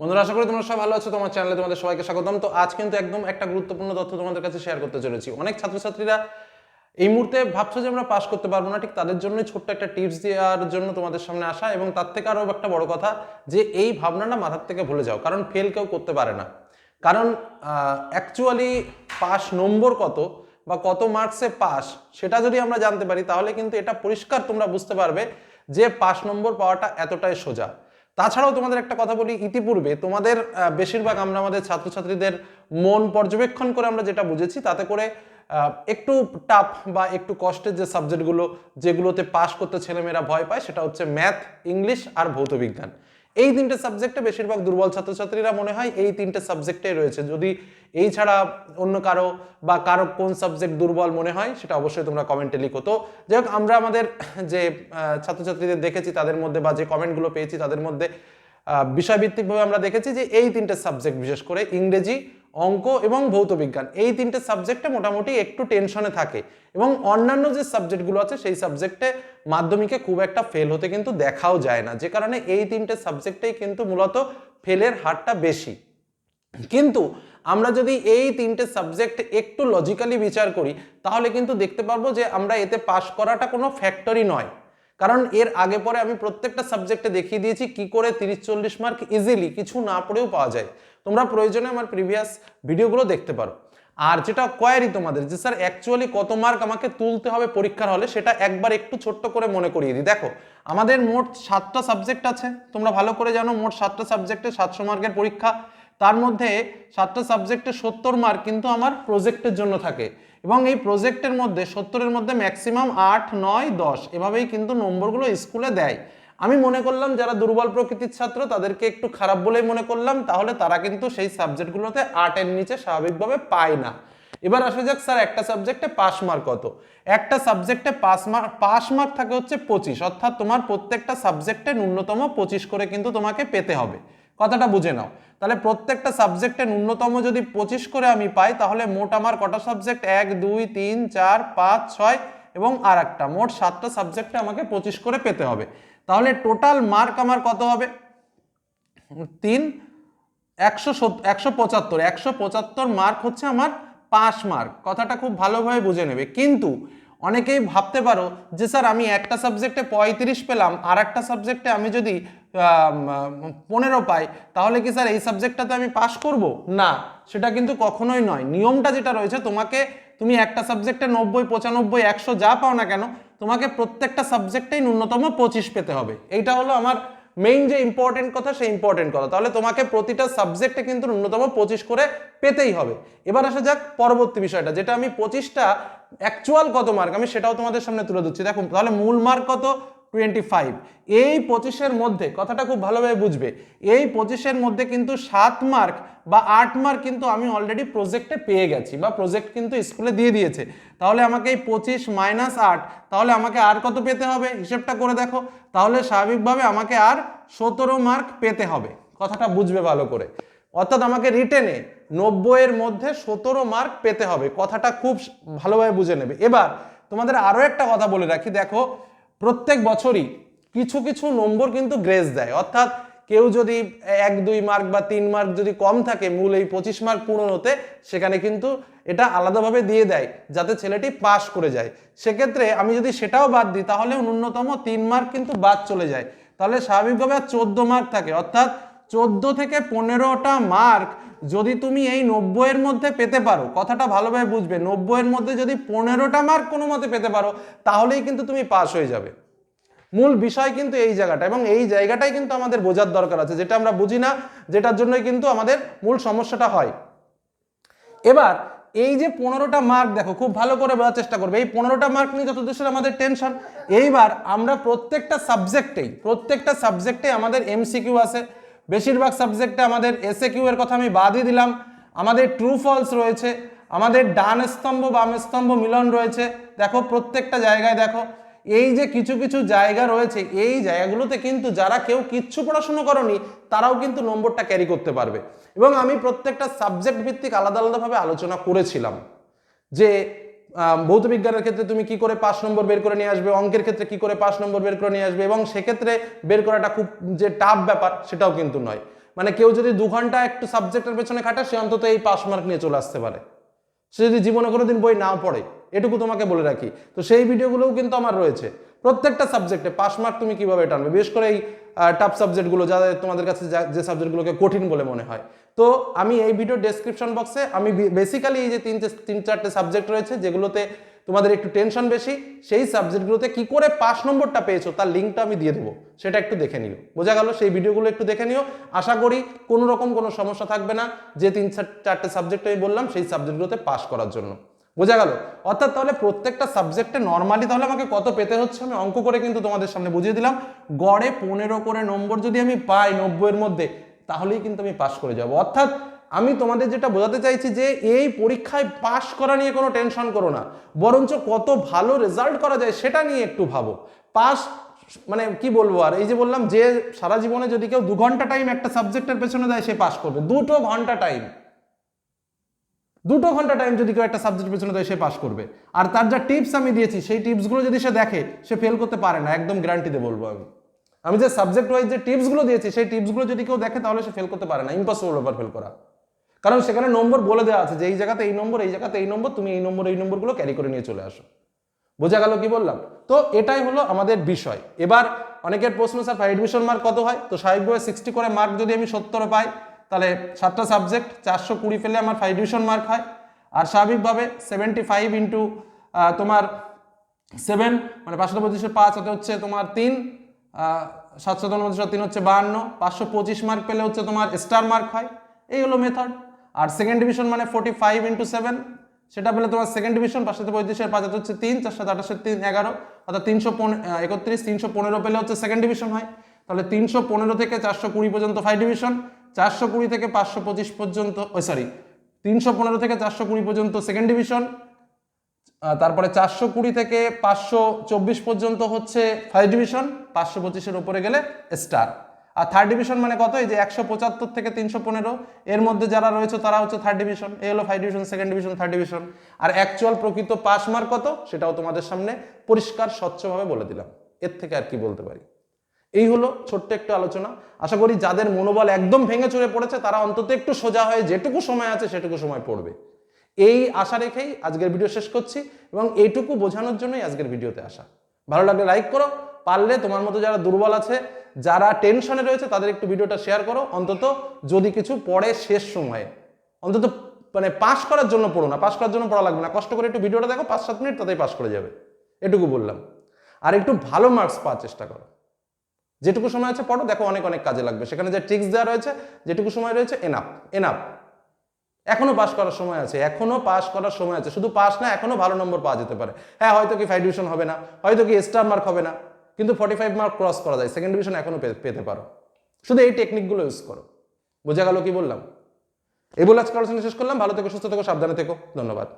বন্ধুরা, আশা করি তোমরা সব ভালো আছো, তোমার চ্যানেলে তোমাদের সবাইকে স্বাগতম। তো আজ কিন্তু একদম একটা গুরুত্বপূর্ণ তথ্য তোমাদের কাছে শেয়ার করতে চলেছি। অনেক ছাত্রছাত্রীরা এই মুহূর্তে ভাবছ যে আমরা পাস করতে পারব না, ঠিক তাদের জন্যই ছোট্ট একটা টিপস দেওয়ার জন্য তোমাদের সামনে আসা এবং তার থেকে আরও একটা বড় কথা যে এই ভাবনাটা মাথার থেকে ভুলে যাও, কারণ ফেল কেউ করতে পারে না। কারণ অ্যাকচুয়ালি পাস নম্বর কত বা কত মার্কসে পাস সেটা যদি আমরা জানতে পারি, তাহলে কিন্তু এটা পরিষ্কার তোমরা বুঝতে পারবে যে পাস নম্বর পাওয়াটা এতটাই সোজা। তাছাড়াও তোমাদের একটা কথা বলি, ইতিপূর্বে তোমাদের বেশিরভাগ আমরা আমাদের ছাত্রছাত্রীদের মন পর্যবেক্ষণ করে আমরা যেটা বুঝেছি, তাতে করে একটু টাফ বা একটু কষ্টের যে সাবজেক্টগুলো যেগুলোতে পাশ করতে ছেলেমেয়েরা ভয় পায়, সেটা হচ্ছে ম্যাথ ইংলিশ আর ভৌত বিজ্ঞান। এই তিনটে সাবজেক্টে বেশিরভাগ দুর্বল ছাত্রছাত্রীরা মনে হয় এই তিনটে সাবজেক্টে রয়েছে। যদি এই ছাড়া অন্য কারও বা কারও কোন সাবজেক্ট দুর্বল মনে হয়, সেটা অবশ্যই তোমরা কমেন্টে লিখো। তো যাই হোক আমরা আমাদের যে ছাত্রছাত্রীদের দেখেছি, তাদের মধ্যে বা যে কমেন্টগুলো পেয়েছি, তাদের মধ্যে বিষয়ভিত্তিকভাবে আমরা দেখেছি যে এই তিনটে সাবজেক্ট বিশেষ করে ইংরেজি অঙ্ক এবং ভৌত বিজ্ঞান, এই তিনটে সাবজেক্টে মোটামুটি একটু টেনশনে থাকে। এবং অন্যান্য যে সাবজেক্টগুলো আছে, সেই সাবজেক্টে মাধ্যমিকে খুব একটা ফেল হতে কিন্তু দেখাও যায় না। যে কারণে এই তিনটে সাবজেক্টেই কিন্তু মূলত ফেলের হারটা বেশি। কিন্তু আমরা যদি এই তিনটে সাবজেক্ট একটু লজিক্যালি বিচার করি, তাহলে কিন্তু দেখতে পারব যে আমরা এতে পাশ করাটা কোনো ফ্যাক্টরি নয়। কারণ এর আগে পরে আমি প্রত্যেকটা সাবজেক্টে দেখিয়ে দিয়েছি, কি করে তিরিশ চল্লিশ মার্ক ইজিলি কিছু না পড়েও পাওয়া যায়। তোমরা প্রয়োজনে আমার প্রিভিয়াস ভিডিওগুলো দেখতে পারো। আর যেটা কোয়ারি তোমাদের, যে স্যার অ্যাকচুয়ালি কত মার্ক আমাকে তুলতে হবে পরীক্ষার হলে, সেটা একবার একটু ছোট্ট করে মনে করিয়ে দিই। দেখো, আমাদের মোট সাতটা সাবজেক্ট আছে, তোমরা ভালো করে জানো, মোট সাতটা সাবজেক্টে সাতশো মার্কের পরীক্ষা। তার মধ্যে সাতটা সাবজেক্টে সত্তর মার্ক কিন্তু আমার প্রজেক্টের জন্য থাকে। এবং এই প্রজেক্টের মধ্যে সত্তরের মধ্যে ম্যাক্সিমাম আট, নয়, দশ, এভাবেই কিন্তু নম্বরগুলো স্কুলে দেয়। আমি মনে করলাম যারা দুর্বল প্রকৃতির ছাত্র, তাদেরকে একটু খারাপ বলেই মনে করলাম, তাহলে তারা কিন্তু সেই সাবজেক্টগুলোতে আটের নিচে স্বাভাবিকভাবে পায় না। এবার আসা যাক স্যার, একটা সাবজেক্টে পাস মার্ক কত? একটা সাবজেক্টে পাস মার্ক পাস মার্ক থাকে হচ্ছে পঁচিশ, অর্থাৎ তোমার প্রত্যেকটা সাবজেক্টে ন্যূনতম পঁচিশ করে কিন্তু তোমাকে পেতে হবে। কথাটা বুঝে নাও। তাহলে প্রত্যেকটা সাবজেক্টে ন্যূনতম যদি পঁচিশ করে আমি পাই, তাহলে মোট আমার কটা সাবজেক্ট? এক, দুই, তিন, চার, পাঁচ, ছয় এবং আর একটা মোট সাতটা সাবজেক্টে আমাকে পঁচিশ করে পেতে হবে। তাহলে টোটাল মার্ক আমার কত হবে? তিন, একশো একশো পঁচাত্তর। একশো পঁচাত্তর মার্ক হচ্ছে আমার পাস মার্ক কথাটা খুব ভালোভাবে বুঝে নেবে। কিন্তু অনেকেই ভাবতে পারো যে স্যার আমি একটা সাবজেক্টে পঁয়ত্রিশ পেলাম আর একটা সাবজেক্টে আমি যদি পনেরো পাই, তাহলে কি স্যার এই সাবজেক্টটাতে আমি পাস করব? না, সেটা কিন্তু কখনোই নয়। নিয়মটা যেটা রয়েছে, তোমাকে তুমি একটা সাবজেক্টে নব্বই, পঁচানব্বই, একশো যা পাও না কেন তোমাকে প্রত্যেকটা সাবজেক্টেই ন্যূনতম পঁচিশ পেতে হবে। এইটা হলো আমার মেইন যে ইম্পর্টেন্ট কথা, সেই ইম্পর্টেন্ট কথা। তাহলে তোমাকে প্রতিটা সাবজেক্টে কিন্তু ন্যূনতম পঁচিশ করে পেতেই হবে। এবার আসা যাক পরবর্তী বিষয়টা, যেটা আমি পঁচিশটা অ্যাকচুয়াল কত মার্ক আমি সেটাও তোমাদের সামনে তুলে ধরছি। দেখো, তাহলে মূল মার্ক কত? টোয়েন্টি ফাইভ এই পঁচিশের মধ্যে, কথাটা খুব ভালোভাবে বুঝবে, এই পঁচিশের মধ্যে কিন্তু সাত মার্ক বা আট মার্ক কিন্তু আমি অলরেডি প্রজেক্টে পেয়ে গেছি বা প্রজেক্ট কিন্তু স্কুলে দিয়ে দিয়েছে। তাহলে আমাকে এই পঁচিশ মাইনাস আট, তাহলে আমাকে আর কত পেতে হবে? হিসেবটা করে দেখো। তাহলে স্বাভাবিকভাবে আমাকে আর সতেরো মার্ক পেতে হবে। কথাটা বুঝবে ভালো করে। অর্থাৎ আমাকে রিটেনে নব্বইয়ের মধ্যে সতেরো মার্ক পেতে হবে। কথাটা খুব ভালোভাবে বুঝে নেবে। এবার তোমাদের আরও একটা কথা বলে রাখি। দেখো প্রত্যেক বছরই কিছু কিছু নম্বর কিন্তু গ্রেস দেয়। অর্থাৎ কেউ যদি এক, দুই মার্ক বা তিন মার্ক যদি কম থাকে, মূল এই পঁচিশ মার্ক পূরণ হতে, সেখানে কিন্তু এটা আলাদাভাবে দিয়ে দেয়, যাতে ছেলেটি পাস করে যায়। সেক্ষেত্রে আমি যদি সেটাও বাদ দিই, তাহলে ন্যূনতম তিন মার্ক কিন্তু বাদ চলে যায়। তাহলে স্বাভাবিকভাবে আর চোদ্দ মার্ক থাকে। অর্থাৎ চোদ্দ থেকে পনেরোটা মার্ক যদি তুমি এই নব্বইয়ের মধ্যে পেতে পারো, কথাটা ভালোভাবে বুঝবে, নব্বইয়ের মধ্যে যদি পনেরোটা মার্ক কোনো মতে পেতে পারো, তাহলেই কিন্তু তুমি পাস হয়ে যাবে। মূল বিষয় কিন্তু এই জায়গাটা এবং এই জায়গাটাই কিন্তু আমাদের বোঝার দরকার আছে, যেটা আমরা বুঝি না, যেটার জন্যই কিন্তু আমাদের মূল সমস্যাটা হয়। এবার, এই যে পনেরোটা মার্ক দেখো, খুব ভালো করে বোঝার চেষ্টা করবে, এই পনেরোটা মার্ক নিয়ে যত দেশের আমাদের টেনশন এইবার আমরা প্রত্যেকটা সাবজেক্টেই প্রত্যেকটা সাবজেক্টে আমাদের এমসিকিউ আছে বেশিরভাগ সাবজেক্টে আমাদের এসএ কিউ এর কথা আমি বাদই দিলাম। আমাদের ট্রু ফলস রয়েছে, আমাদের ডান স্তম্ভ, বাম স্তম্ভ মিলন রয়েছে। দেখো, প্রত্যেকটা জায়গায় দেখো, এই যে কিছু কিছু জায়গা রয়েছে, এই জায়গাগুলোতে কিন্তু যারা কেউ কিচ্ছু পড়াশুনো করনি, তারাও কিন্তু নম্বরটা ক্যারি করতে পারবে। এবং আমি প্রত্যেকটা সাবজেক্ট ভিত্তিক আলাদা আলাদাভাবে আলোচনা করেছিলাম যে ভৌত বিজ্ঞানের ক্ষেত্রে তুমি কি করে পাঁচ নম্বর বের করে নিয়ে আসবে? অঙ্কের ক্ষেত্রে কি করে পাঁচ নম্বর বের করে নিয়ে আসবে? এবং সেক্ষেত্রে বের করাটা খুব যে টাফ ব্যাপার, সেটাও কিন্তু নয়। মানে কেউ যদি দু ঘণ্টা একটু সাবজেক্টের পেছনে খাটে, সে অন্তত এই পাস মার্ক নিয়ে চলে আসতে পারে। সে যদি জীবনে কোনোদিন বই নাও পড়ে, এটুকু তোমাকে বলে রাখি। তো সেই ভিডিওগুলোও কিন্তু আমার রয়েছে। প্রত্যেকটা সাবজেক্টে পাস মার্ক তুমি কীভাবে টানবে? বিশেষ করে এই টাফ সাবজেক্টগুলো যাদের তোমাদের কাছে যা- যে সাবজেক্টগুলোকে কঠিন বলে মনে হয়। তো আমি এই ভিডিও ডেসক্রিপশন বক্সে আমি বেসিক্যালি এই যে তিন তিন চারটে সাবজেক্ট রয়েছে, যেগুলোতে তোমাদের একটু টেনশন বেশি, সেই সাবজেক্টগুলোতে কি করে পাস নম্বরটা পেয়েছ, তার লিঙ্কটা আমি দিয়ে দেবো। সেটা একটু দেখে নিও। বোঝা গেল? সেই ভিডিওগুলো একটু দেখে নিও। আশা করি কোনো রকম কোনো সমস্যা থাকবে না, যে তিন চার- চারটে সাবজেক্ট আমি বললাম, সেই সাবজেক্টগুলোতে পাস করার জন্য। বোঝা গেল? অর্থাৎ তাহলে প্রত্যেকটা সাবজেক্টে নর্মালি তাহলে আমাকে কত পেতে হচ্ছে? আমি অঙ্ক করে কিন্তু তোমাদের সামনে বুঝিয়ে দিলাম। গড়ে পনেরো করে নম্বর যদি আমি পাই নব্বইয়ের মধ্যে, তাহলেই কিন্তু আমি পাশ করে যাব। অর্থাৎ আমি তোমাদের যেটা বোঝাতে চাইছি যে, এই পরীক্ষায় পাশ করা নিয়ে কোনো টেনশন করো না। বরঞ্চ কত ভালো রেজাল্ট করা যায় সেটা নিয়ে একটু ভাবো। পাস মানে কি বলব আর? এই যে বললাম যে সারা জীবনে যদি কেউ দু ঘণ্টা টাইম একটা সাবজেক্টের পেছনে দেয়, সে পাশ করবে। দুটো ঘণ্টা টাইম দুটো ঘণ্টা টাইম যদি কেউ একটা সাবজেক্ট পেছনে দেয় সে পাস করবে। আর তার যা টিপস আমি দিয়েছি, সেই টিপসগুলো যদি সে দেখে, সে ফেল করতে পারে না, একদম গ্যারান্টিতে বলব আমি। আমি যে সাবজেক্ট ওয়াইজ যে টিপসগুলো দিয়েছি, সেই টিপসগুলো যদি কেউ দেখে, তাহলে সে ফেল করতে পারে না। ইম্পসিবল ব্যাপার ফেল করা। কারণ সেখানে নম্বর বলে দেওয়া আছে যে, এই জায়গাতে এই নম্বর এই জায়গাতে এই নম্বর তুমি এই নম্বর এই নম্বরগুলো ক্যারি করে নিয়ে চলে আসো। বোঝা গেল কি বললাম? তো এটাই হলো আমাদের বিষয়। এবার অনেকের প্রশ্ন, স্যার ডিভিশন মার্ক কত হয়? তো স্বাভাবিকভাবে সিক্সটি করে মার্ক যদি আমি সত্তর পাই তাহলে সাতটা সাবজেক্ট চারশো কুড়ি পেলে আমার ফাইভ ডিভিশন মার্ক হয়। আর স্বাভাবিকভাবে সেভেন্টি ফাইভ ইন্টু তোমার সেভেন মানে পাঁচশো পঁচিশের পাঁচ হতে হচ্ছে তোমার তিন সাতশো উনপঞ্চাশ, তিন হচ্ছে বাহান্ন, পাঁচশো পঁচিশ মার্ক পেলে হচ্ছে তোমার স্টার মার্ক হয়। এই হলো মেথড আর সেকেন্ড ডিভিশন মানে ফোর্টি ফাইভ ইন্টু সেভেন সেটা পেলে তোমার সেকেন্ড ডিভিশন পাঁচশো পঁয়ত্রিশের পাঁচ হাতে হচ্ছে তিন, চারশো আঠাশের তিন, এগারো, অর্থাৎ তিনশো পনেরো একত্রিশ, তিনশো পনেরো পেলে হচ্ছে সেকেন্ড ডিভিশন হয়। তাহলে তিনশো পনেরো থেকে চারশো কুড়ি পর্যন্ত ফাইভ ডিভিশন চারশো কুড়ি থেকে পাঁচশো পঁচিশ পর্যন্ত, ওই সরি তিনশো পনেরো থেকে চারশো কুড়ি পর্যন্ত সেকেন্ড ডিভিশন তারপরে চারশো কুড়ি থেকে পাঁচশো চব্বিশ পর্যন্ত হচ্ছে ফার্স্ট ডিভিশন পাঁচশো পঁচিশের উপরে গেলে স্টার আর থার্ড ডিভিশন মানে কত? এই যে একশো পঁচাত্তর থেকে তিনশো পনেরো, এর মধ্যে যারা রয়েছে তারা হচ্ছে থার্ড ডিভিশন এই হলো five division second division third division আর অ্যাকচুয়াল প্রকৃত পাস মার্ক কত? সেটাও তোমাদের সামনে পরিষ্কার, স্বচ্ছভাবে বলে দিলাম। এর থেকে আর কি বলতে পারি? এই হলো ছোট্ট একটু আলোচনা। আশা করি যাদের মনোবল একদম ভেঙে চড়ে পড়েছে, তারা অন্তত একটু সোজা হয়ে যেটুকু সময় আছে সেটুকু সময় পড়বে। এই আশা রেখেই আজকের ভিডিও শেষ করছি এবং এইটুকু বোঝানোর জন্যই আজকের ভিডিওতে আসা। ভালো লাগলে লাইক করো, পারলে তোমার মতো যারা দুর্বল আছে, যারা টেনশনে রয়েছে, তাদের একটু ভিডিওটা শেয়ার করো। অন্তত যদি কিছু পড়ে শেষ সময়ে, অন্তত মানে পাশ করার জন্য পড়ো না পাশ করার জন্য পড়া লাগবে না। কষ্ট করে একটু ভিডিওটা দেখো পাঁচ সাত মিনিট তাতেই পাশ করে যাবে। এটুকু বললাম। আর একটু ভালো মার্কস পাওয়ার চেষ্টা করো। যেটুকু সময় আছে পড়ো, দেখো অনেক অনেক কাজে লাগবে। সেখানে যে ট্রিক্স দেওয়া রয়েছে, যেটুকু সময় রয়েছে এনাপ এনাপ এখনও পাস করার সময় আছে, এখনও পাস করার সময় আছে। শুধু পাস না, এখনও ভালো নম্বর পাওয়া যেতে পারে। হ্যাঁ হয়তো কি ফাইভ ডিভিশন হবে না, হয়তো কি স্টার মার্ক হবে না, কিন্তু ফর্টি ফাইভ মার্ক ক্রস করা যায়। সেকেন্ড ডিভিশন এখনও পে- পেতে পারো। শুধু এই টেকনিকগুলো ইউজ করো। বোঝা গেল কি বললাম? এই বলে আজকে আলোচনা শেষ করলাম। ভালো থেকো, সুস্থ থেকো, সাবধানে থেকো। ধন্যবাদ।